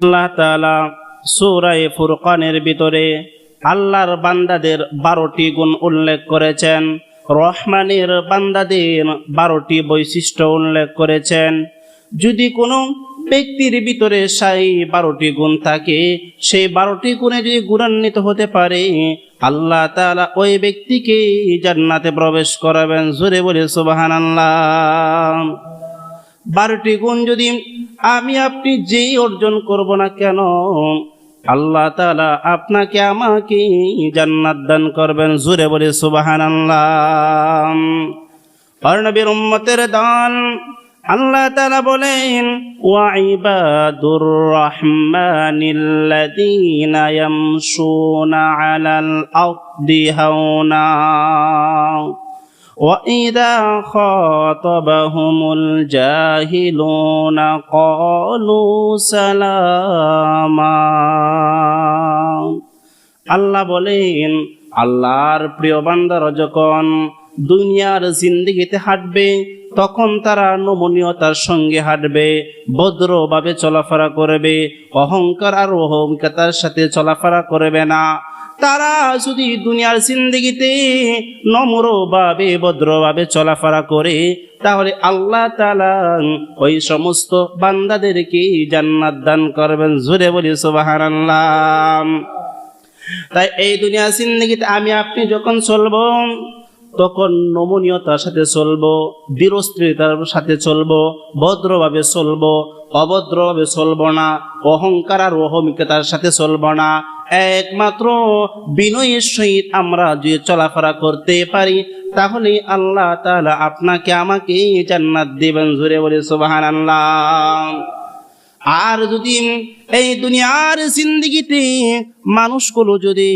আল্লাহ তাআলা সূরায়ে ফুরকানের ভিতরে আল্লাহর বান্দাদের বারোটি গুণ উল্লেখ করেছেন। রহমানের বান্দাদের বারোটি বৈশিষ্ট্য উল্লেখ করেছেন। যদি কোনো ব্যক্তির ভিতরে সেই বারোটি গুণ থাকে, সেই বারোটি গুণে যদি গুণান্বিত হতে পারে, আল্লাহ তাআলা ওই ব্যক্তিকে জান্নাতে প্রবেশ করাবেন। জোরে বলে সুবাহান আল্লাহ বারোটি গুণ যদি আমি আপনি যেই অর্জন করব না কেন, আল্লাহ তাআলা আপনাকে আমাকে জান্নাত দান করবেন। জুড়ে বলে সুবাহান আল্লাহ উম্মতের দান আল্লাহ তাআলা বলেন ওয়াইবাদুর রহমানিল্লাযীনা ইয়ামশুনা আলাল আরদি হাওনা। وإذا خاطبهم الجاهلون قالوا سلاما আল্লাহ বলেন আল্লাহর প্রিয় বান্দারা যখন দুনিয়ার জিন্দিগিতে হাঁটবে তখন তারা নমনীয়তার সঙ্গে হাঁটবে ভদ্রভাবে চলাফেরা করবে অহংকার আর অহমিকতার সাথে চলাফেরা করবে না তারা যদি দুনিয়ার জিন্দিগিতে নম্রভাবে, ভদ্রভাবে চলাফেরা করে, তাহলে আল্লাহ তাআলা ওই সমস্ত বান্দাদেরকে জান্নাত দান করবেন। জোরে বলি, সুবহানাল্লাহ। তাই এই দুনিয়া জিন্দগিতে আমি আপনি যখন চলব, তখন নমনীয়তার সাথে চলবো দৃঢ়স্থিরতার সাথে চলবো, ভদ্রভাবে চলবো, অভদ্রভাবে চলবো না, অহংকার আর অহমিকতার সাথে চলবো না একমাত্র বিনয়ের সহিত আমরা যদি চলাফেরা করতে পারি, তাহলে আল্লাহ তাআলা আপনাকে আমাকে জান্নাত দেবেন জুড়ে বলে সুবাহান আল্লাহ আর যদি এই দুনিয়ার জিন্দিগিতে মানুষগুলো যদি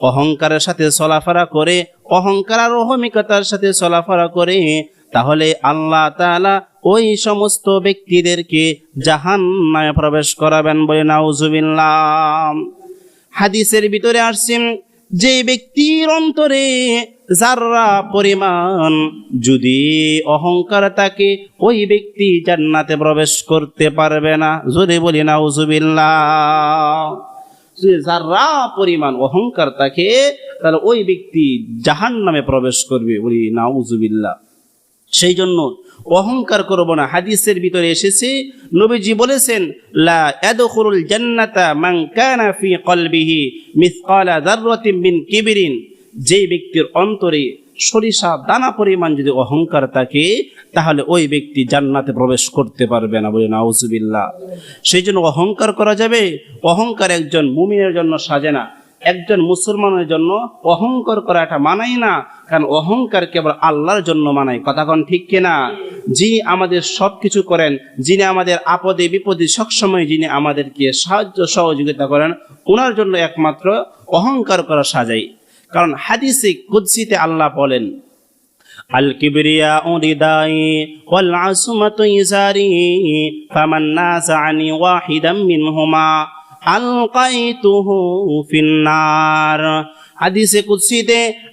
অহংকারের সাথে চলাফেরা করে, অহংকার আর অহমিকতার সাথে চলাফেরা করে, তাহলে আল্লাহ তাআলা ওই সমস্ত ব্যক্তিদেরকে জাহান্নামে প্রবেশ করাবেন বলে নাউজুবিল্লাহ। হাদিসের ভিতরে আসছেন যে ব্যক্তির অন্তরে যাররা পরিমাণ, যদি অহংকার থাকে, ওই ব্যক্তি জান্নাতে প্রবেশ করতে পারবে না। যদি বলি না উজুবিল্লাহ যদি পরিমাণ অহংকার থাকে, তাহলে ওই ব্যক্তি জাহান নামে প্রবেশ করবে। বলি না উজুবিল্লাহ সেই জন্য অহংকার করব না। হাদিসের ভিতরে এসেছে, নবীজি বলেছেন, লা কিবরিন। যে ব্যক্তির অন্তরে সরিষা দানা পরিমাণ যদি অহংকার থাকে, তাহলে ওই ব্যক্তি জান্নাতে প্রবেশ করতে পারবে না বলে নাউজুবিল্লাহ। সেই জন্য অহংকার করা যাবে। অহংকার একজন মুমিনের জন্য সাজে না। একজন মুসলমানের জন্য অহংকার করা এটা মানাই না, কারণ অহংকার কেবল আল্লাহর জন্য মানায়। কথাক্ষণ ঠিক কিনা? যিনি আমাদের সব কিছু করেন, যিনি আমাদের আপদে বিপদে সবসময় যিনি আমাদেরকে সাহায্য সহযোগিতা করেন ওনার জন্য একমাত্র অহংকার করা সাজাই। কারণ হাদিসে কুদ্সিতে আল্লাহ বলেন, আল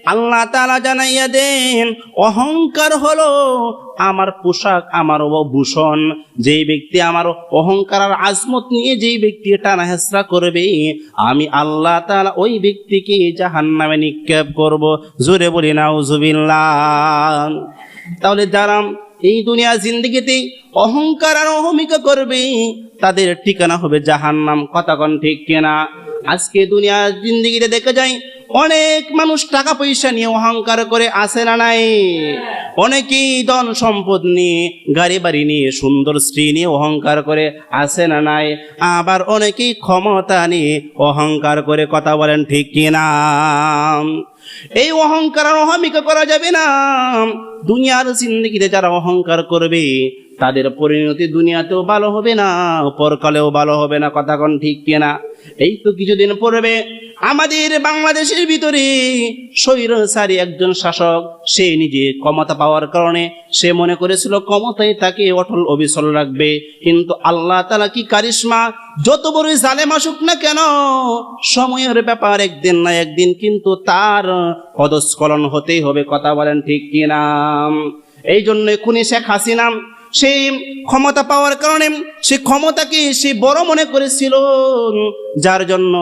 আল্লাহ তাআলা জানাইয়া দেন, অহংকার হলো আমার পোশাক, আমার ভূষণ যেই ব্যক্তি আমার অহংকার আর আজমত নিয়ে যেই ব্যক্তি টানা হেসরা করবে, আমি আল্লাহ তালা ওই ব্যক্তিকে জাহান্নামে নিক্ষেপ করব। জোরে বলি, নাউজুবিল্লাহ। তাহলে যারা এই দুনিয়া জিন্দগিতে অহংকার আর অহমিকা করবে তাদের ঠিকানা হবে জাহান্নাম। কথাক্ষণ ঠিক কেনা? আজকে দুনিয়া জিন্দগিতে দেখে যায় অনেক মানুষ টাকা পয়সা নিয়ে অহংকার করে আসে না নাই? অনেকেই ধন সম্পদ নিয়ে গাড়ি বাড়ি নিয়ে, সুন্দর স্ত্রী নিয়ে অহংকার করে আসে না নাই? আবার অনেকেই ক্ষমতা নিয়ে অহংকার করে কথা বলেন ঠিক কিনা? এই অহংকার অহমিকা করা যাবে না। দুনিয়ার জিন্দগিতে যারা অহংকার করবে, তাদের পরিণতি দুনিয়াতেও ভালো হবে না, পরকালেও ভালো হবে না, কথা কোন ঠিক কিনা? এই তো কিছুদিন পড়বে আমাদের বাংলাদেশের ভিতরে স্বৈরচারী একজন শাসক, সে নিজে ক্ষমতা পাওয়ার কারণে সে মনে করেছিল ক্ষমতায় তাকে অটল অবিচল রাখবে। কিন্তু আল্লাহ তালা কি কারিশমা? যত বড় জালেম আসুক না কেন, সময়ের ব্যাপার একদিন না একদিন কিন্তু তার পদস্খলন হতেই হবে, কথা বলেন ঠিক কিনা? এই জন্য খুনি শেখ হাসিনা সে ক্ষমতা পাওয়ার কারণে সে ক্ষমতাকে সে বড় মনে করেছিল, যার জন্য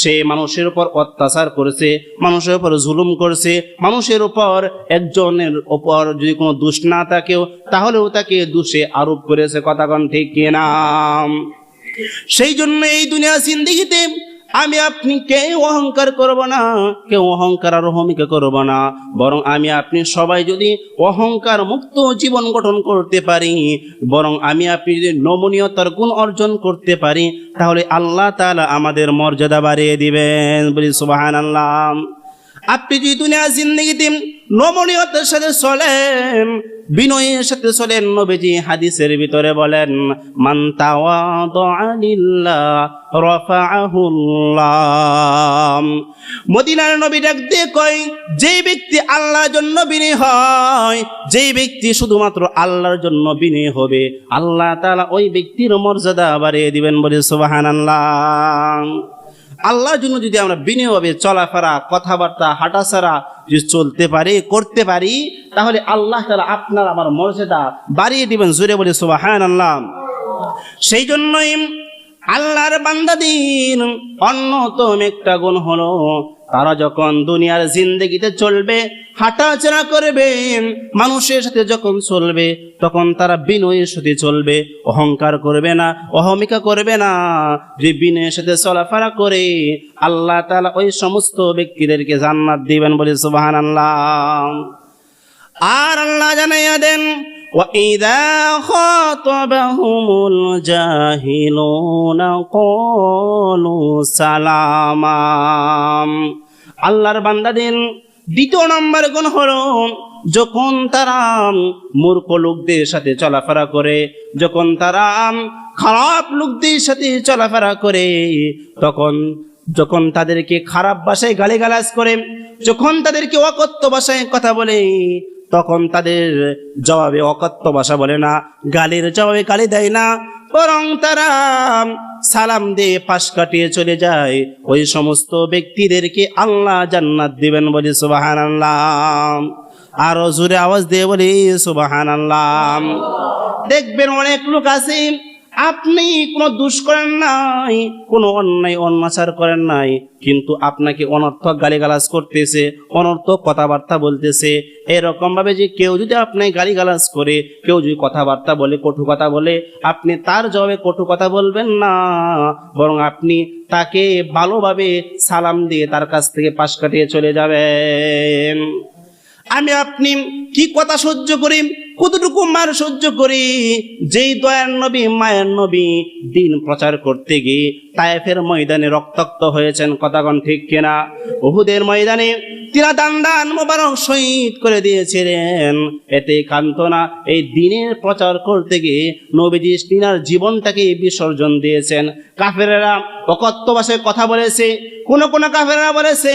সে মানুষের উপর অত্যাচার করেছে, মানুষের উপর জুলুম করেছে, মানুষের উপর একজনের উপর যদি কোনো দোষ না থাকেও তাহলেও তাকে দোষে আরোপ করেছে, কথাগণ ঠিক কিনা? সেই জন্য এই দুনিয়া জিন্দিগিতে আমি আপনি কেউ অহংকার করব না। কেউ অহংকার আর অহমিকা করব না। বরং আমি আপনি সবাই যদি অহংকার মুক্ত জীবন গঠন করতে পারি, বরং আমি আপনি যদি নমনীয়তার গুণ অর্জন করতে পারি, তাহলে আল্লাহ তালা আমাদের মর্যাদা বাড়িয়ে দিবেন। বলি সুবাহান আল্লাহ আপনি যদি দুনিয়া জিন্দগিতে নমনীয়তার সাথে চলেন বিনয়ের সাথে চলেন নবীজি হাদিসের ভিতরে বলেন, মান মদিনার নবী ডাক দিয়ে কয়, যেই ব্যক্তি আল্লাহর জন্য বিনয় হয়, যেই ব্যক্তি শুধুমাত্র আল্লাহর জন্য বিনয় হবে, আল্লাহ তাআলা ওই ব্যক্তির মর্যাদা বাড়িয়ে দিবেন বলে সুবহানাল্লাহ। আল্লাহর জন্য যদি আমরা বিনয়ভাবে চলাফেরা, কথাবার্তা হাঁটাছাড়া যদি চলতে পারি, করতে পারি, তাহলে আল্লাহ তালা আপনার আমার মর্যাদা বাড়িয়ে দিবেন জোরে বলে সুবাহান আল্লাহ সেই জন্যই আল্লাহর বান্দাদিন অন্যতম একটা গুণ হলো তারা যখন দুনিয়ার জিন্দগিতে চলবে হাঁটাচলা করবে মানুষের সাথে যখন চলবে তখন তারা বিনয়ের সাথে চলবে অহংকার করবে না অহমিকা করবে না যে বিনয়ের সাথে চলাফেরা করে আল্লাহ তাআলা ওই সমস্ত ব্যক্তিদেরকে জান্নাত দিবেন বলে সুবাহান আল্লাহ আর আল্লাহ জানাইয়া দেন وإذا خاطبهم الجاهلون قالوا سلاما আল্লাহর বান্দাদের দ্বিতীয় নম্বর গুণ হলো, যখন তারা মূর্খ লোকদের সাথে চলাফেরা করে, যখন তারা খারাপ লোকদের সাথে চলাফেরা করে, তখন, যখন তাদেরকে খারাপ ভাষায় গালিগালাজ করে, যখন তাদেরকে অকত্য ভাষায় কথা বলে তখন তাদের জবাবে অকত্য ভাষা বলে না, গালির জবাবে গালি দেয় না, বরং তারা সালাম দিয়ে পাশ কাটিয়ে চলে যায়। ওই সমস্ত ব্যক্তিদেরকে আল্লাহ জান্নাত দিবেন বলে সুবাহান আল্লাহ আরও জোরে আওয়াজ দিয়ে বলি সুবাহান আল্লাহ দেখবেন অনেক লোক আছে আপনি কোনো দুষ করেন নাই, কোনো অন্যায়, অন্যাচার করেন নাই, কিন্তু আপনাকে অনর্থক গালিগালাজ করতেছে, অনর্থক কথাবার্তা বলতেছে। এরকম ভাবে যে কেউ যদি আপনাকে গালিগালাজ করে, কেউ যদি কথাবার্তা বলে, কটু কথা বলে, আপনি তার জবাবে কটু কথা বলবেন না, বরং আপনি তাকে ভালোভাবে সালাম দিয়ে তার কাছ থেকে পাশ কাটিয়ে চলে যাবেন। আমি আপনি কি কথা সহ্য করি? কতটুকু মার সহ্য করি? যেই দয়ার নবী, মায়ের নবী দিন প্রচার করতে গিয়ে তায়েফের ময়দানে রক্তাক্ত হয়েছেন, কথাগণ ঠিক কিনা? উহুদের ময়দানে তিনা দান দান মোবারক শহীদ করে দিয়েছিলেন। এতে কান্তনা এই দিনের প্রচার করতে গিয়ে নবীজি তিনার জীবনটাকে বিসর্জন দিয়েছেন। কাফেরেরা অকত্য কথা বলেছে, কোন কোন কাফেরা বলেছে,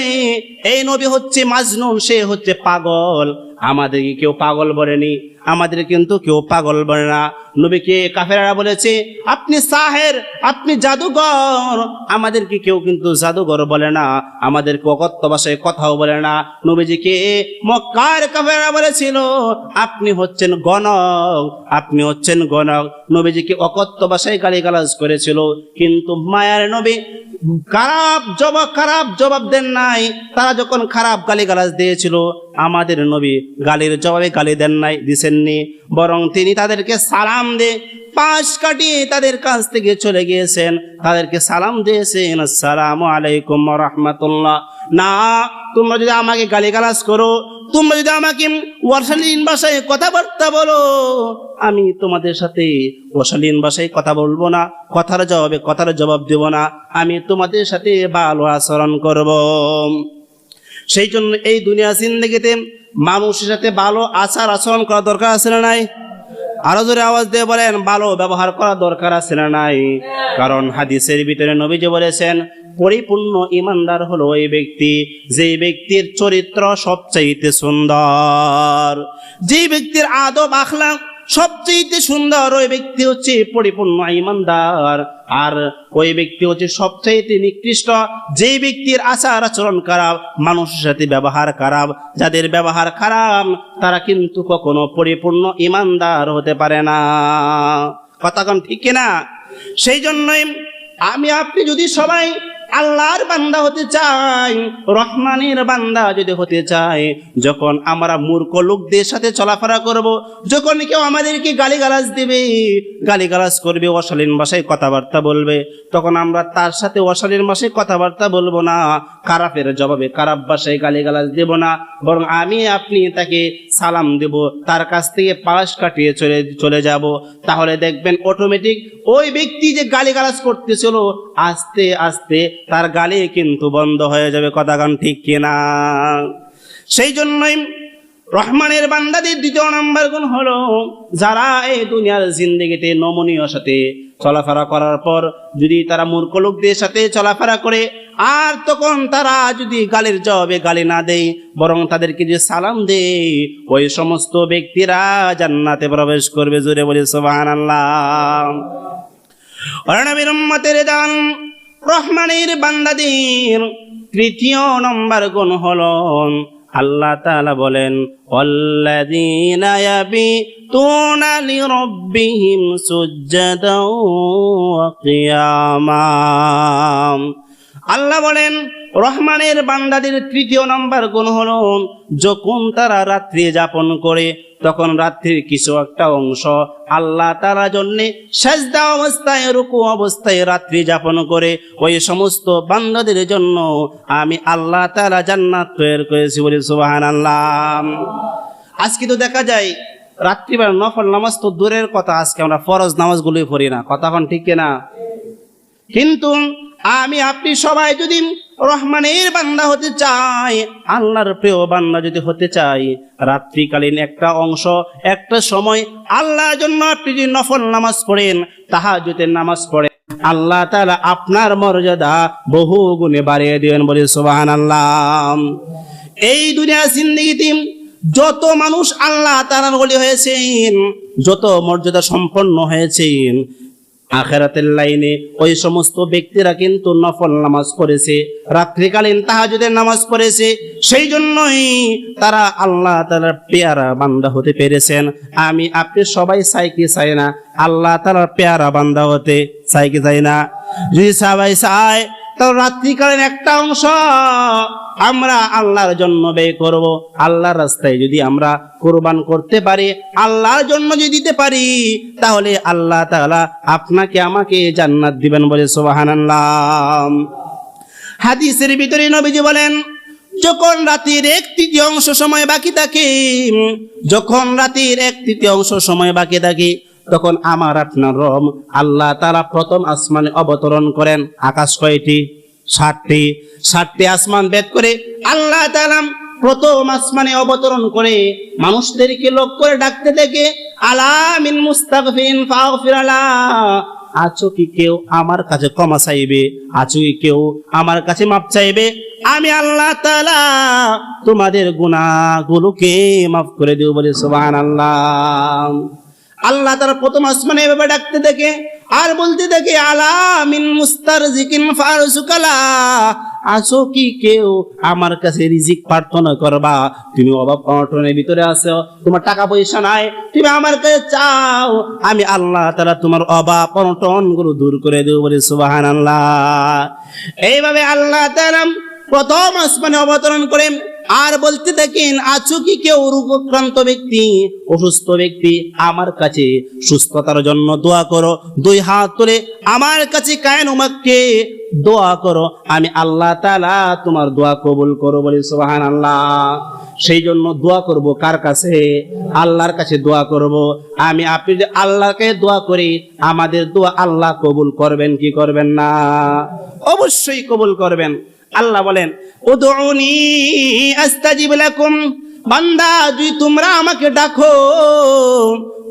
এই নবী হচ্ছে মাজনুন, সে হচ্ছে পাগল। আমাদেরকে কেউ পাগল বলেনি, আমাদের কিন্তু কেউ পাগল বলে না। নবীকে কাফেরা বলেছে, আপনি সাহের, আপনি জাদুঘর। আমাদেরকে কেউ কিন্তু জাদুঘর বলে না, আমাদেরকে অকত্য ভাষায় কথাও বলে না। নবীজিকে মক্কার কাফেরা বলেছিল, আপনি হচ্ছেন গণক, আপনি হচ্ছেন গণক। নবীজিকে অকত্য ভাষায় গালিগালাজ করেছিল, কিন্তু মায়ার নবী খারাপ জবাব খারাপ জবাব দেন নাই। তারা যখন খারাপ গালিগালাজ দিয়েছিল, আমাদের নবী গালির জবাবে গালি দেন নাই, দিছেননি। বরং তিনি তাদেরকে সালাম দিয়ে পাশ কাটিয়ে তাদের কাছ থেকে চলে গিয়েছেন। তাদেরকে সালাম দিয়েছেন, আসসালামু আলাইকুম রহমতুল্লাহ। না, তোমরা যদি আমাকে গালিগালাজ করো তোমরা যদি আমাকে ওয়ার্শালীন ভাষায় কথাবার্তা বলো, আমি তোমাদের সাথে অশালীন ভাষায় কথা বলব না, কথার জবাবে কথার জবাব দেব না, আমি তোমাদের সাথে ভালো আচরণ করব। সেই জন্য এই দুনিয়া জিন্দগিতে মানুষের সাথে ভালো আচার আচরণ করা দরকার আছে না নাই? আরও জোরে আওয়াজ দিয়ে বলেন, ভালো ব্যবহার করা দরকার আছে না নাই? কারণ হাদিসের ভিতরে নবীজি বলেছেন পরিপূর্ণ ইমানদার হলো ওই ব্যক্তি। যে ব্যক্তির চরিত্র সবচাইতে সুন্দর যে ব্যক্তির আদব আখলাক সবচেয়ে সুন্দর, ওই ব্যক্তি হচ্ছে পরিপূর্ণ ইমানদার। আর ওই ব্যক্তি হচ্ছে সবচাইতে নিকৃষ্ট যে ব্যক্তির আচার আচরণ খারাপ, মানুষের সাথে ব্যবহার খারাপ। যাদের ব্যবহার খারাপ, তারা কিন্তু কখনো পরিপূর্ণ ইমানদার হতে পারে না। কথা কোন ঠিক কিনা? সেই জন্যই আমি, আপনি যদি সবাই আল্লাহর বান্দা হতে চাই, রহমানের বান্দা যদি হতে চাই, যখন আমরা মূর্খ লোকদের সাথে চলাফেরা করব, যখন কেউ আমাদেরকে গালিগালাজ দেবে, গালিগালাজ করবে, অশালীন ভাষায় কথাবার্তা বলবে, তখন আমরা তার সাথে অশালীন ভাষায় কথাবার্তা বলব না, খারাপের জবাবে, খারাপ ভাষায় গালিগালাজ দেব না, বরং আমি আপনি তাকে সালাম দেব, তার কাছ থেকে পাশ কাটিয়ে চলে চলে যাব। তাহলে দেখবেন অটোমেটিক ওই ব্যক্তি যে গালিগালাজ করতেছিল, আস্তে আস্তে তার গালি কিন্তু বন্ধ হয়ে যাবে। কথা গান ঠিক কিনা? সেই জন্যই রহমানের বান্দাদের দ্বিতীয় নাম্বার গুণ হলো, যারা এই দুনিয়ার জিন্দগিতে নমনীয় সাথে চলাফেরা করার পর যদি তারা মূর্খ লোকদের সাথে চলাফেরা করে আর তখন তারা যদি গালির জবাবে গালি না দেয়, বরং তাদেরকে যে সালাম দেয়, ওই সমস্ত ব্যক্তিরা জান্নাতে প্রবেশ করবে জোরে বলে সোবাহান আল্লাহ দান রহমানের বান্দাদের তৃতীয় নম্বর গুণ হলো আল্লাহ তাআলা বলেন লিরাব্বিহিম সুজ্জাদাও ওয়া কিয়ামা আল্লাহ বলেন, রহমানের বান্দাদের তৃতীয় নম্বর গুণ হলো যখন তারা রাত্রি যাপন করে, তখন রাত্রির কিছু একটা অংশ আল্লাহ তারা জন্য সাজদা অবস্থায়, রুকু অবস্থায় রাত্রি যাপন করে। ওই সমস্ত বান্দাদের জন্য আমি আল্লাহ তারা জান্নাত তৈরি করেছি বলে সুবাহান আল্লাহ আজকে তো দেখা যায়, রাত্রিবেলা নফল নামাজ তো দূরের কথা, আজকে আমরা ফরজ নামাজগুলোই পড়ি না। কথা ঠিক না কিন্তু আমি, আপনি সবাই যদি রহমানের বান্দা হতে চাই, আল্লাহর প্রিয় বান্দা যদি হতে চাই, রাত্রিকালীন একটা অংশ, একটা সময় আল্লাহর জন্য আপনি যদি নফল নামাজ পড়েন তাহাজুতের নামাজ পড়েন, আল্লাহ তাআলা আপনার মর্যাদা বহু গুণে বাড়িয়ে দিবেন বলে সুবাহান আল্লাহ এই দুনিয়া জিন্দিগিতে যত মানুষ আল্লাহ তাআলার বলি হয়েছেন, যত মর্যাদা সম্পন্ন হয়েছেন আখেরাতের লাইনে ওই সমস্ত ব্যক্তিরা কিন্তু নফল নামাজ পড়েছে, রাত্রিকালীন তাহাজুদের নামাজ পড়েছে, সেই জন্যই তারা আল্লাহ তালার পেয়ারা বান্দা হতে পেরেছেন। আমি, আপনি সবাই চাই কি চাই না? আল্লাহ তালার পেয়ারা বান্দা হতে চাই কি চাই না? যদি সবাই চায় তো রাত্রিকালীন একটা অংশ আমরা আল্লাহর জন্য ব্যয় করব। আল্লাহর রাস্তায় যদি আমরা কোরবান করতে পারি, আল্লাহর জন্য যদি দিতে পারি, তাহলে আল্লাহ তাআলা আপনাকে আমাকে জান্নাত দিবেন বলে সুবহানাল্লাহ। হাদিসের ভিতরে নবীজি বলেন, যখন রাতের এক তৃতীয় অংশ সময় বাকি থাকে, যখন রাতের এক তৃতীয় অংশ সময় বাকি থাকে, তখন আমার আপনার রম আল্লাহ তারা প্রথম আসমানে অবতরণ করেন। আকাশ কয়টি? ষাটটি ষাটটি আসমান বেদ করে আল্লাহ তালাম প্রথম আসমানে অবতরণ করে মানুষদেরকে লোক করে ডাকতে দেখে আলামিন মুস্তাগফিন ফাগফির আলা আছো কি কেউ আমার কাছে ক্ষমা চাইবে? আছো কি কেউ আমার কাছে মাপ চাইবে? আমি আল্লাহ তাআলা তোমাদের গুনাহগুলোকে মাফ করে দেব বলে সুবহানাল্লাহ। আল্লাহ তার প্রথম আসমানে এভাবে ডাকতে দেখে আর বলতে দেখে, আলা মিন মুস্তার জিকিন ফারসুকালা। আসো কি কেউ আমার কাছে রিজিক প্রার্থনা করবা? তুমি অভাব অনটনের ভিতরে আছো, তোমার টাকা পয়সা নাই, তুমি আমার কাছে চাও, আমি আল্লাহ তারা তোমার অভাব অনটনগুলো দূর করে দেবো বলে সুবাহান আল্লাহ এইভাবে আল্লাহ তারা প্রথম আসমানে অবতরণ করেন আর বলতে থাকেন, আছো কি কেউ রোগক্রান্ত ব্যক্তি, অসুস্থ ব্যক্তি? আমার কাছে সুস্থতার জন্য দোয়া করো। দুই হাত তুলে আমার কাছে কায়ন উমাকে দোয়া করো। আমি আল্লাহ তালা তোমার দোয়া কবুল করো বলে সুবহান আল্লাহ সেই জন্য দোয়া করব কার কাছে? আল্লাহর কাছে দোয়া করব। আমি, আপনি যদি আল্লাহকে দোয়া করি, আমাদের দোয়া আল্লাহ কবুল করবেন কি করবেন না? অবশ্যই কবুল করবেন। আল্লাহ বলেন, উদউনি আস্তাজিব লাকুম। বান্দা, যদি তোমরা আমাকে ডাকো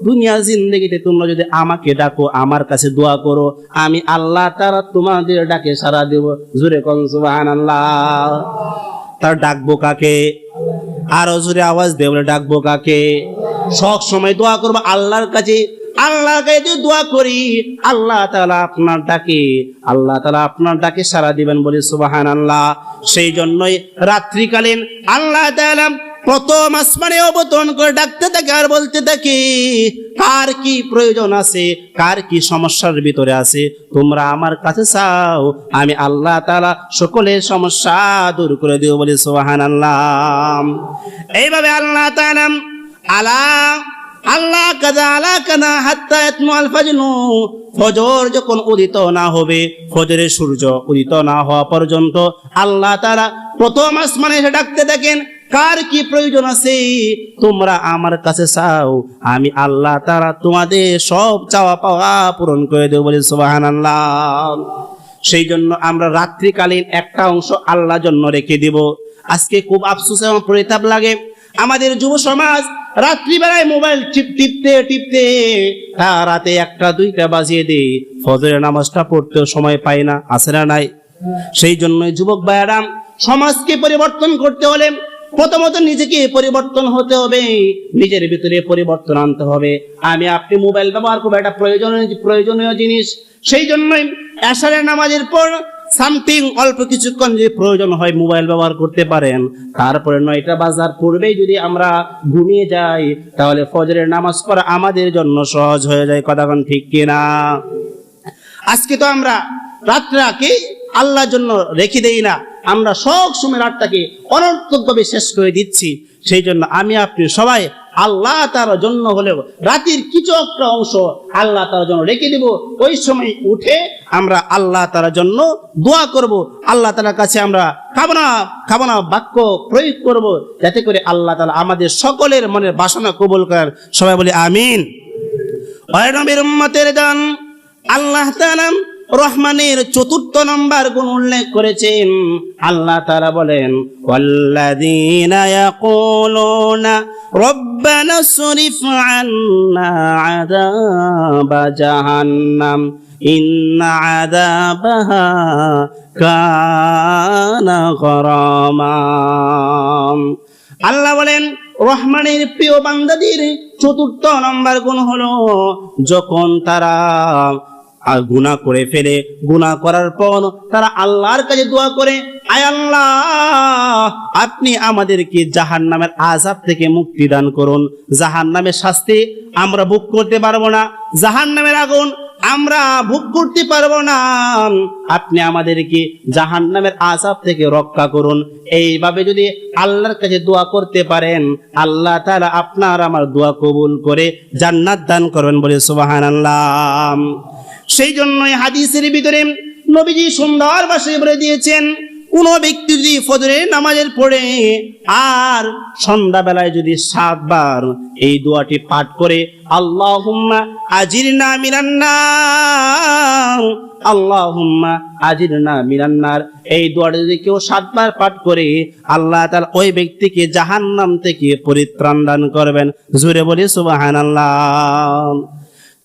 দুনিয়া জিন্দগিতে তোমরা যদি আমাকে ডাকো, আমার কাছে দোয়া করো, আমি আল্লাহ তারা তোমাদের ডাকে সারা দেব। জুরে কন, সুবহানাল্লাহ। তার ডাকবো কাকে? আরও জোরে আওয়াজ দেবলে ডাকবো কাকে? সব সময় দোয়া করব আল্লাহর কাছে। আল্লাহর কাছে যদি দোয়া করি, আল্লাহ তালা আপনার ডাকে, আল্লাহ তালা আপনার ডাকে সারা দিবেন বলে সুবাহান আল্লাহ সেই জন্যই রাত্রিকালীন আল্লাহ তাআলা প্রথম আসমানে অবতরণ করে ডাকতে থাকে আর বলতে থাকে, কার কি প্রয়োজন আছে? কার কি সমস্যার ভিতরে আছে? তোমরা আমার কাছে চাও, আমি আল্লাহ তাআলা সকলের সমস্যা দূর করে দিও বলে সুবাহান আল্লাহ এইভাবে আল্লাহ তাআলা আলা আল্লাহ কাদা আলা কানা হাত্তা ইতনু আল ফাজনু ফজর যখন উদিত না হবে, ফজরের সূর্য উদিত না হওয়া পর্যন্ত আল্লাহ তাআলা প্রথম আসমানে এসে ডাকতে থাকেন কার কি প্রয়োজন আছে? তোমরা আমার কাছে চাও, আমি আল্লাহ তাআলা তোমাদের সব চাওয়া পাওয়া পূরণ করে দেব বলে সুবহানাল্লাহ। সেই জন্য আমরা রাত্রিকালীন একটা অংশ আল্লাহর জন্য রেখে দিব। আজকে খুব আফসোস এবং পরিতাপ লাগে। আমাদের যুব সমাজ রাত্রিবেলায় মোবাইল টিপ টিপতে টিপতে তা রাতে একটা দুইটা বাজিয়ে দেয় ফজরের নামাজটা পড়তেও সময় পায় না, আসে না নাই। সেই জন্যই যুবক ভাইয়ারাম, সমাজকে পরিবর্তন করতে হলে প্রথমত নিজেকে পরিবর্তন হতে হবে, নিজের ভিতরে পরিবর্তন আনতে হবে। আমি, আপনি মোবাইল ব্যবহার করব একটা প্রয়োজনীয় প্রয়োজনীয় জিনিস। সেই জন্যই এশারের নামাজের পর সামথিং, অল্প কিছুক্ষণ যদি প্রয়োজন হয় মোবাইল ব্যবহার করতে পারেন। তারপরে নয়টা বাজার পূর্বেই যদি আমরা ঘুমিয়ে যাই, তাহলে ফজরের নামাজ পড়া আমাদের জন্য সহজ হয়ে যায়। কথাক্ষণ ঠিক কিনা? আজকে তো আমরা রাতটাকে আল্লাহর জন্য রেখে দেই না। আমরা সব সময় রাতটাকে অনর্থকভাবে শেষ করে দিচ্ছি। সেই জন্য আমি আপনি সবাই আল্লাহ তার জন্য হলেও রাতের কিছু একটা অংশ আল্লাহ তার জন্য রেখে দিব। ওই সময় উঠে আমরা আল্লাহ তার জন্য দোয়া করব। আল্লাহ তালার কাছে আমরা কামনা কামনা বাক্য প্রয়োগ করব যাতে করে আল্লাহ তালা আমাদের সকলের মনের বাসনা কবুল করেন সবাই বলি আমিন। আল্লাহ তাআলা রহমানের চতুর্থ নম্বর গুণ উল্লেখ করেছেন। আল্লাহ তারা বলেন আন্না জাহান্নাম, ইন্না আল্লাহ বলেন, রহমানের প্রিয় বান্দাদের চতুর্থ নম্বর গুণ হলো যখন তারা আর গুণা করে ফেলে। গুণা করার পর তারা আল্লাহর কাছে দোয়া করে, আয় আল্লাহ, আপনি আমাদেরকে জাহান নামের আজাব থেকে মুক্তি দান করুন। জাহান নামের শাস্তি আমরা ভোগ করতে পারব না। জাহান নামের আগুন আমরা ভোগ করতে পারব না। আপনি আমাদেরকে জাহান নামের আজাব থেকে রক্ষা করুন। এইভাবে যদি আল্লাহর কাছে দোয়া করতে পারেন, আল্লাহ তাআলা আপনার আমার দোয়া কবুল করে জান্নাত দান করবেন বলে সুবাহান আল্লাহ সেই জন্যই হাদিসের ভিতরে নবীজি সুন্দর ভাষায় বলে দিয়েছেন, কোন ব্যক্তি যদি ফজরের নামাজের পড়ে আর সন্ধ্যাবেলায় যদি সাতবার এই দোয়াটি পাঠ করে, আল্লাহুম্মা আজিরনা মিনান্নার আল্লাহুম্মা আজিরনা মিনান্নার এই দোয়াটা যদি কেউ সাতবার পাঠ করে, আল্লাহ তাআলা ওই ব্যক্তিকে জাহান্নাম থেকে পরিত্রাণ দান করবেন। জুড়ে বলি সুবহানাল্লাহ।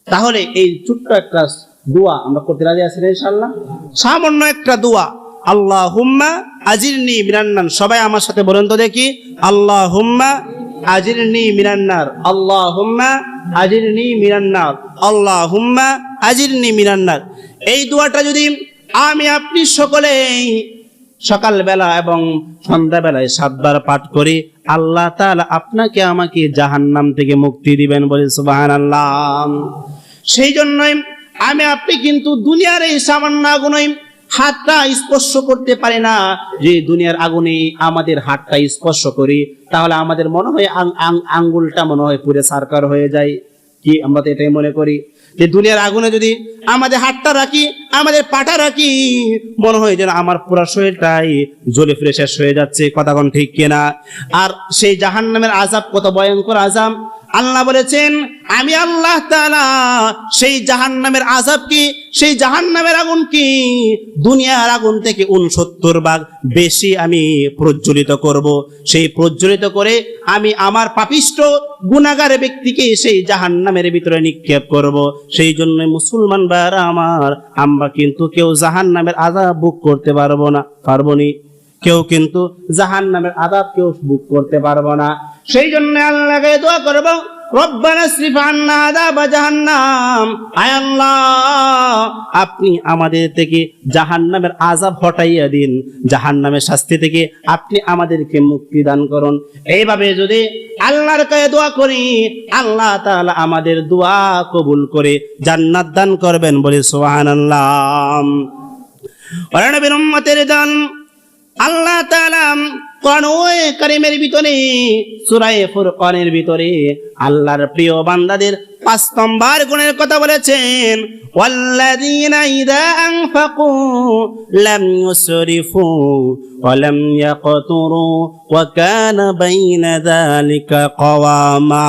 তাহলে এই ছোট্ট একটা দোয়া, আমরা করতে রাজি আছি না ইনশাআল্লাহ? সামান্য একটা দোয়া আল্লাহ হুম্মা আজিরনি মিনান্নার সবাই আমার সাথে বলেন তো দেখি আল্লাহ হুম্মা আজিরনি মিনান্নার আল্লাহ হুম্মা আজিরনি মিনান্নার আল্লাহ হুম্মা আজিরনি মিনান্নার এই দোয়াটা যদি আমি আপনি সকলেই সকালবেলা এবং সন্ধ্যাবেলায় সাতবার পাঠ করি, আল্লাহ তাআলা আপনাকে আমাকে জাহান্নাম থেকে মুক্তি দিবেন বলে সুবহানাল্লাহ। সেই জন্যই আমি আপনি কিন্তু দুনিয়ার এই সামান্য আগুনই হাতটা স্পর্শ করতে পারি না। যে দুনিয়ার আগুনে আমাদের হাতটা স্পর্শ করি, তাহলে আমাদের মনে হয় আঙ্গুলটা মনে হয় পুরে সারকার হয়ে যায়। কি আমরা তো এটাই মনে করি? যে দুনিয়ার আগুনে যদি আমাদের হাতটা রাখি, আমাদের পাটা রাখি, মনে হয় যেন আমার পুরা শরীরটাই জ্বলে ফিরে শেষ হয়ে যাচ্ছে। কথা কোন ঠিক কিনা? আর সেই জাহান্নামের আজাব কত ভয়ঙ্কর আজাব আল্লাহ বলেছেন, আমি আল্লাহ তাআলা সেই জাহান্নামের আজাব কি? সেই জাহান্নামের আগুন কি? দুনিয়ার আগুন থেকে উনসত্তর ভাগ বেশি আমি প্রজ্বলিত করব। সেই প্রজ্বলিত করে আমি আমার পাপিষ্ট গুণাগার ব্যক্তিকে সেই জাহান্নামের ভিতরে নিক্ষেপ করব। সেই জন্য মুসলমান ভাইরা আমার, আমরা কিন্তু কেউ জাহান্নামের আজাব বুক করতে পারব না, পারব নি। কেউ কিন্তু জাহান নামের আদাব কেউ বুক করতে পারব না। সেই জন্য আল্লাহকে দোয়া করব আপনি আমাদের থেকে জাহান্নামের আজাব হটাইয়া দিন। জাহান্নামের শাস্তি থেকে আপনি আমাদেরকে মুক্তি দান করুন। এইভাবে যদি আল্লাহর কাছে দোয়া করি, আল্লাহ তাআলা আমাদের দোয়া কবুল করে জান্নাত দান করবেন বলে সোহান আল্লাহ দান আল্লাহ তাআলা কোরআন কারিমের ভিতরে সূরা ফুরকানের ভিতরে আল্লাহর প্রিয় বান্দাদের পাঁচ নম্বর গুণের কথা বলেছেন আনফাকু লাম ইউসরিফু ওয়া লাম ইয়াকতুরু ওয়া কানা বাইনা যালিকা কওয়ামা।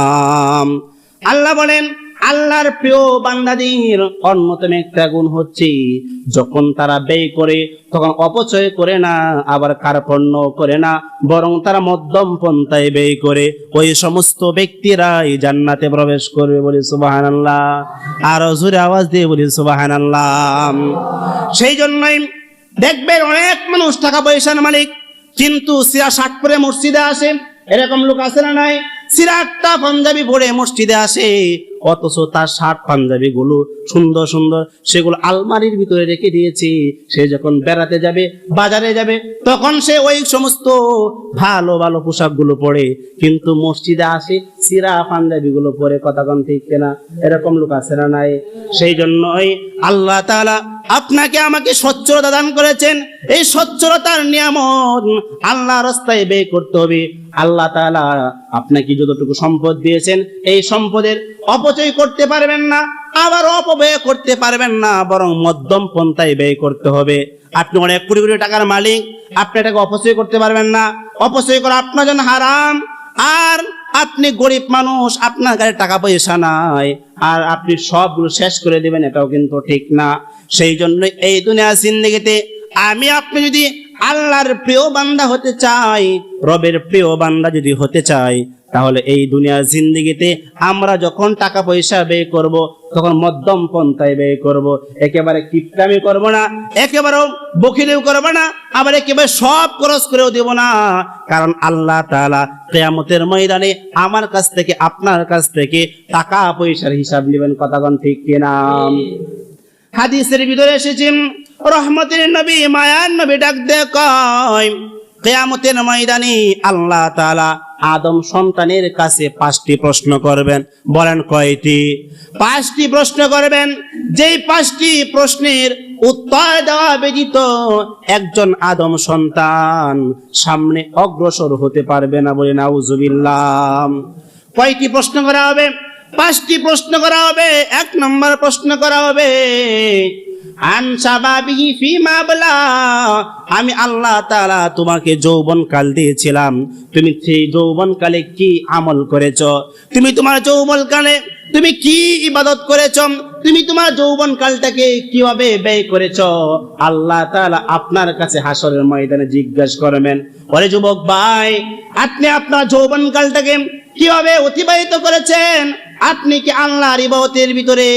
আল্লাহ বলেন আল্লাহর প্রিয় বান্দাদের অন্যতম একটা গুণ হচ্ছে। যখন তারা ব্যয় করে, তখন অপচয় করে না, আবার কার্পণ্য করে না, বরং তারা মধ্যম পন্থায় ব্যয় করে। ওই সমস্ত ব্যক্তিরাই জান্নাতে প্রবেশ করবে বলে সুবাহান আল্লাহ আরও জোরে আওয়াজ দিয়ে বলি সুবাহান আল্লাহ সেই জন্যই দেখবেন অনেক মানুষ টাকা পয়সার মালিক, কিন্তু সিরা শার্ট পরে মসজিদে আসে। এরকম লোক আছে না নাই? সিরাটটা পাঞ্জাবি পরে মসজিদে আসে। অথচ তার শার্ট পাঞ্জাবি গুলো সুন্দর সুন্দর সেগুলো আলমারির ভিতরে রেখে দিয়েছি। সে যখন বেড়াতে যাবে, বাজারে যাবে, তখন সে ওই সমস্ত ভালো ভালো পোশাকগুলো পরে কিন্তু মসজিদে আসে, সিরা পাঞ্জাবি গুলো পরে কথা কন, ঠিক কেনা? এরকম লোক আছে না নাই? সেই জন্যই আল্লাহ তাআলা আপনাকে আমাকে স্বচ্ছতা দান করেছেন। এই স্বচ্ছতার নিয়ামত আল্লাহ রাস্তায় ব্যয় করতে হবে। আল্লাহ তাআলা আপনাকে যতটুকু সম্পদ দিয়েছেন, এই সম্পদের অপচয় করতে পারবেন না, আবার অপব্যয় করতে পারবেন না, বরং মধ্যম পন্থায় ব্যয় করতে হবে। আপনি অনেক কোটি কোটি টাকার মালিক, আপনি এটাকে অপচয় করতে পারবেন না। অপচয় করা আপনার জন্য হারাম। আর আপনি গরিব মানুষ, আপনার কাছে টাকা পয়সা নাই, আর আপনি সবগুলো শেষ করে দিবেন, এটাও কিন্তু ঠিক না। সেই জন্য এই দুনিয়া জিন্দগিতে আমি, আপনি যদি আল্লাহর প্রিয় বান্দা হতে চাই রবের প্রিয় বান্দা যদি হতে চাই তাহলে এই দুনিয়ার জিন্দগিতে আমরা যখন টাকা পয়সা ব্যয় করব তখন মধ্যম পন্থায় ব্যয় করব। একেবারে কিপটামি করব না একেবারে বকিলেও করব না আবার একেবারে সব খরচ করেও দেব না। কারণ আল্লাহ তাআলা কেয়ামতের ময়দানে আমার কাছ থেকে আপনার কাছ থেকে টাকা পয়সার হিসাব নেবেন কথাগণ ঠিক কিনা? হাদিসের ভিতরে এসেছেন রহমতের নবী, মায়ার নবী ডাক দে কয়, কেয়ামতের ময়দানে আল্লাহ তাআলা আদম সন্তানের কাছে পাঁচটি প্রশ্ন করবেন। বলেন কয়টি? পাঁচটি প্রশ্ন করবেন। যেই পাঁচটি প্রশ্নের উত্তর দেওয়া ব্যতীত একজন আদম সন্তান সামনে অগ্রসর হতে পারবে না বলে নাউজুবিল্লাহ। কয়টি প্রশ্ন করা হবে? পাঁচটি প্রশ্ন করা হবে। এক নম্বর প্রশ্ন করা হবে আন আমি আল্লাহ তাআলা তোমাকে যৌবন কাল দিয়েছিলাম। তুমি সেই যৌবন কালে কি আমল করেছ? তুমি তোমার যৌবন কালে তুমি কি ইবাদত করেছ? তুমি তোমার যৌবন কালটাকে কীভাবে ব্যয় করেছ? আল্লাহ তাআলা আপনার কাছে হাসরের ময়দানে জিজ্ঞাসা করবেন, ওরে যুবক ভাই, আপনি আপনার যৌবন কালটাকে কীভাবে অতিবাহিত করেছেন? আপনি কি আল্লাহর ইবাদতের ভিতরে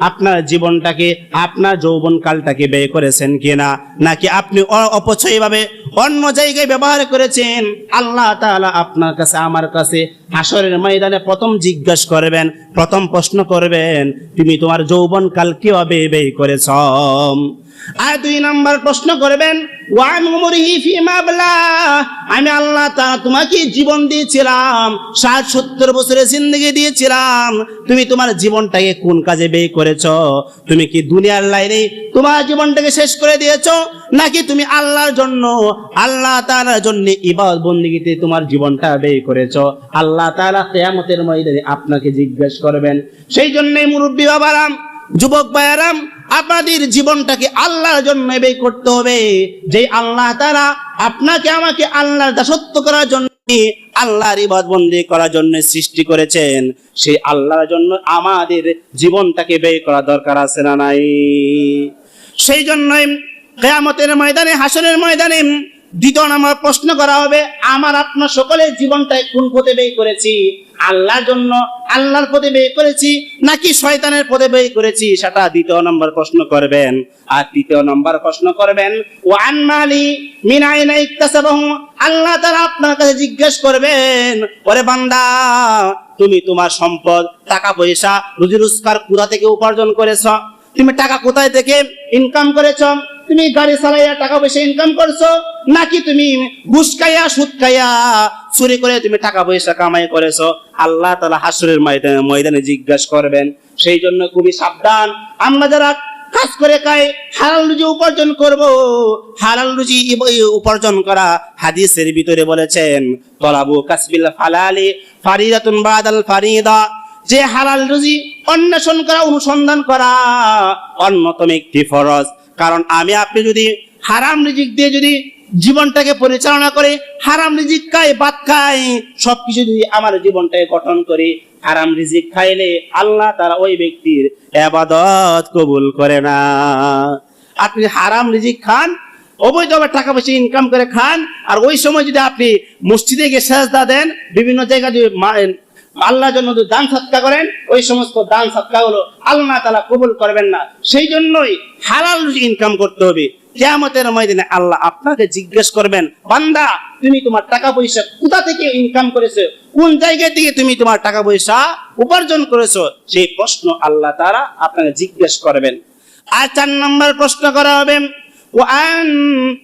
আপনার জীবনটাকে, আপনার যৌবন কালটাকে ব্যয় করেছেন কিনা? নাকি আপনি অপচয়ভাবে অন্য জায়গায় ব্যবহার করেছেন? আল্লাহ তাআলা আপনার কাছে, আমার কাছে হাসরের ময়দানে প্রথম জিজ্ঞাসা করবেন, প্রথম প্রশ্ন করবেন, তুমি তোমার যৌবন কাল কীভাবে ব্যয় করেছ? আর দুই নাম্বার প্রশ্ন করবেন আমি আল্লাহ তাআলা তোমাকে জীবন দিয়েছিলাম, ষাট সত্তর বছরের জিন্দগি দিয়েছিলাম। তুমি তোমার জীবনটাকে কোন কাজে ব্যয় করেছ? তুমি কি দুনিয়ার লাইনে তোমার জীবনটাকে শেষ করে দিয়েছ? নাকি তুমি আল্লাহর জন্য, আল্লাহ তাআলার জন্য ইবাদ বন্দিগিতে তোমার জীবনটা ব্যয় করেছ? আল্লাহ তালা কিয়ামতের ময়দানে আপনাকে জিজ্ঞেস করবেন। সেই জন্যই মুরব্বী বাবারাম যুবক ভাইয়ারাম, আপনাদের জীবনটাকে আল্লাহর জন্য ব্যয় করতে হবে। যে আল্লাহ তারা আপনাকে আমাকে আল্লাহর দাসত্ব করার জন্য, আল্লাহর ইবাদত বন্দি করার জন্য সৃষ্টি করেছেন, সেই আল্লাহর জন্য আমাদের জীবনটাকে ব্যয় করা দরকার আছে না নাই? সেই জন্যই কেয়ামতের ময়দানে হাসনের ময়দানে দ্বিতীয় নম্বর প্রশ্ন করা হবে, আমার আপনার সকলের জীবনটা কোন পথে ব্যয় করেছি? আল্লাহর জন্য আল্লাহর পথে ব্যয় করেছি নাকি শয়তানের পথে ব্যয় করেছি? সেটা দ্বিতীয় নম্বর প্রশ্ন করবেন। আর তৃতীয় নম্বর প্রশ্ন করবেন, ওয়ান মালি মিনাইনা ইকতাসাবাহু আল্লাহ তাআলা আপনার কাছে জিজ্ঞেস করবেন, ওরে বান্দা, তুমি তোমার সম্পদ, টাকা পয়সা রুজি রোজগার কোথা থেকে উপার্জন করেছ? তুমি টাকা কোথায় থেকে ইনকাম করেছ? তুমি গাড়ি চালাইয়া টাকা পয়সা ইনকাম করছ, নাকি তুমি ঘুষ খাইয়া, সুদ খাইয়া চুরি করে তুমি টাকা পয়সা কামাই করেছ? আল্লাহ তালা হাসুরের ময়দানে ময়দানে জিজ্ঞাসা করবেন। সেই জন্য খুবই সাবধান। আমরা যারা কাজ করে খাই, হালাল রুজি উপার্জন করব। হালাল রুজি উপার্জন করা হাদিসের ভিতরে বলেছেন, তলাবু কাসবিল ফালালি ফারিদাতুন বাদাল ফারিদা। যে হালাল রুজি অন্বেষণ করা, অনুসন্ধান করা অন্যতম একটি ফরজ। কারণ আমি আপনি যদি হারাম রিজিক দিয়ে যদি জীবনটাকে পরিচালনা করে, হারাম রিজিক খাই, ভাত খাই, সবকিছু যদি আমার জীবনটাকে গঠন করি, হারাম রিজিক খাইলে আল্লাহ তারা ওই ব্যক্তির আবাদত কবুল করে না। আপনি হারাম রিজিক খান, অবৈধভাবে টাকা পয়সা ইনকাম করে খান, আর ওই সময় যদি আপনি মসজিদে গিয়ে সেজদা দেন, বিভিন্ন জায়গায় যদি মা- আল্লাহর জন্য যদি দান সৎকা করেন ওই সমস্ত দান সৎকা হলো আল্লাহ তালা কবুল করবেন না সেই জন্যই হালাল রুজি ইনকাম করতে হবে কেয়ামতের ময়দানে আল্লাহ আপনাকে জিজ্ঞেস করবেন বান্দা তুমি তোমার টাকা পয়সা কোথা থেকে ইনকাম করেছো কোন জায়গা থেকে তুমি তোমার টাকা পয়সা উপার্জন করেছো সেই প্রশ্ন আল্লাহ তারা আপনাকে জিজ্ঞেস করবেন আর চার নম্বর প্রশ্ন করা হবে وعن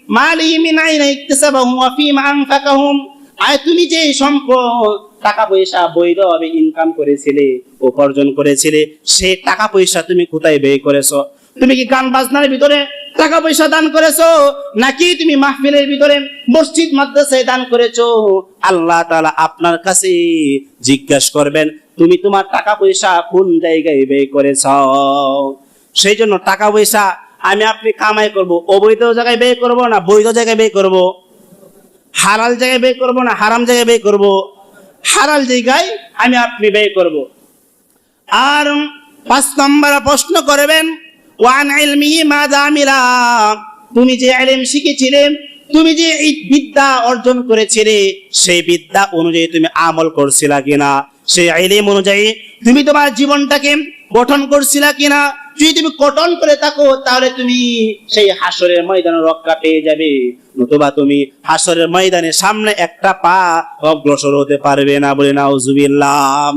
ماله من أين اكتسبه وفيما أنفقهم আর তুমি যে সম্পদ টাকা পয়সা বৈধভাবে ইনকাম করেছিলে, উপার্জন করেছিলে, সে টাকা পয়সা তুমি কোথায় ব্যয় করেছ? তুমি কি গান বাজনার ভিতরে টাকা পয়সা দান করেছ, নাকি তুমি মাহফিলের ভিতরে মসজিদ, মাদ্রাসায় দান করেছ? আল্লাহ তাআলা আপনার কাছে জিজ্ঞাসা করবেন, তুমি তোমার টাকা পয়সা কোন জায়গায় ব্যয় করেছ? সেই জন্য টাকা পয়সা আমি আপনি কামাই করব, অবৈধ জায়গায় ব্যয় করব না বৈধ জায়গায় ব্যয় করব? হালাল জায়গায় ব্যয় করব না হারাম জায়গায় ব্যয় করব? হালাল জায়গায় আমি আপনি ব্যয় করব। আর পাঁচ নম্বর প্রশ্ন করবেন, ওয়ান ইলমিহি মা দামিলা। তুমি যে ইলম শিখেছিলে, তুমি যে এই বিদ্যা অর্জন করেছিলে, সেই বিদ্যা অনুযায়ী তুমি আমল করছিলা কিনা? সেই ইলম অনুযায়ী তুমি তোমার জীবনটাকে গঠন করছিলা কিনা? যদি তুমি কটন করে থাকো, তাহলে তুমি সেই হাসরের ময়দানে রক্ষা পেয়ে যাবে। নতুবা তুমি হাসরের ময়দানে সামনে একটা পা অগ্রসর হতে পারবে না বলে না নাউজুবিল্লাহ।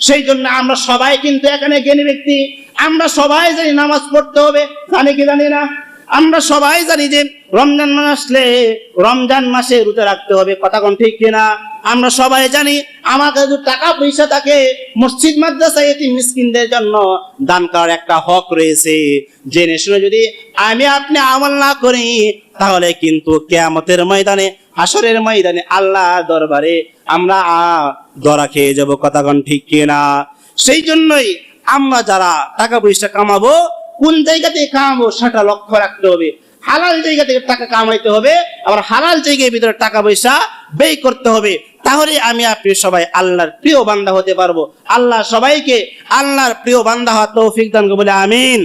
সেই জন্য আমরা সবাই কিন্তু এখানে জ্ঞানী ব্যক্তি। আমরা সবাই জানি নামাজ পড়তে হবে। জানি কি জানি না? আমরা সবাই জানি যে রমজান মাস আসলে রমজান মাসে রুতে রাখতে হবে, কথা কোন ঠিক কিনা? আমরা সবাই জানি আমার কাছে টাকা পয়সা থাকে, মসজিদ মাদ্রাসা এটি মিসকিনদের জন্য দান করার একটা হক রয়েছে। জেনে শুনে যদি আমি আপনি আমল না করি, তাহলে কিন্তু কেয়ামতের ময়দানে হাসরের ময়দানে আল্লাহ দরবারে আমরা ধরা খেয়ে যাব কথাগণ ঠিক কিনা? সেই জন্যই আমরা যারা টাকা পয়সা কামাবো কোন জায়গা থেকে কামাবো সেটা লক্ষ্য রাখতে হবে। হালাল জায়গা থেকে টাকা কামাইতে হবে, আবার হালাল জায়গায় ভিতরে টাকা পয়সা ব্যয় করতে হবে। তাহলে আমি আপনি সবাই আল্লাহর প্রিয় বান্দা হতে পারব। আল্লাহ সবাইকে আল্লাহর প্রিয় বান্দা হওয়ার তৌফিক দান বলে আমিন।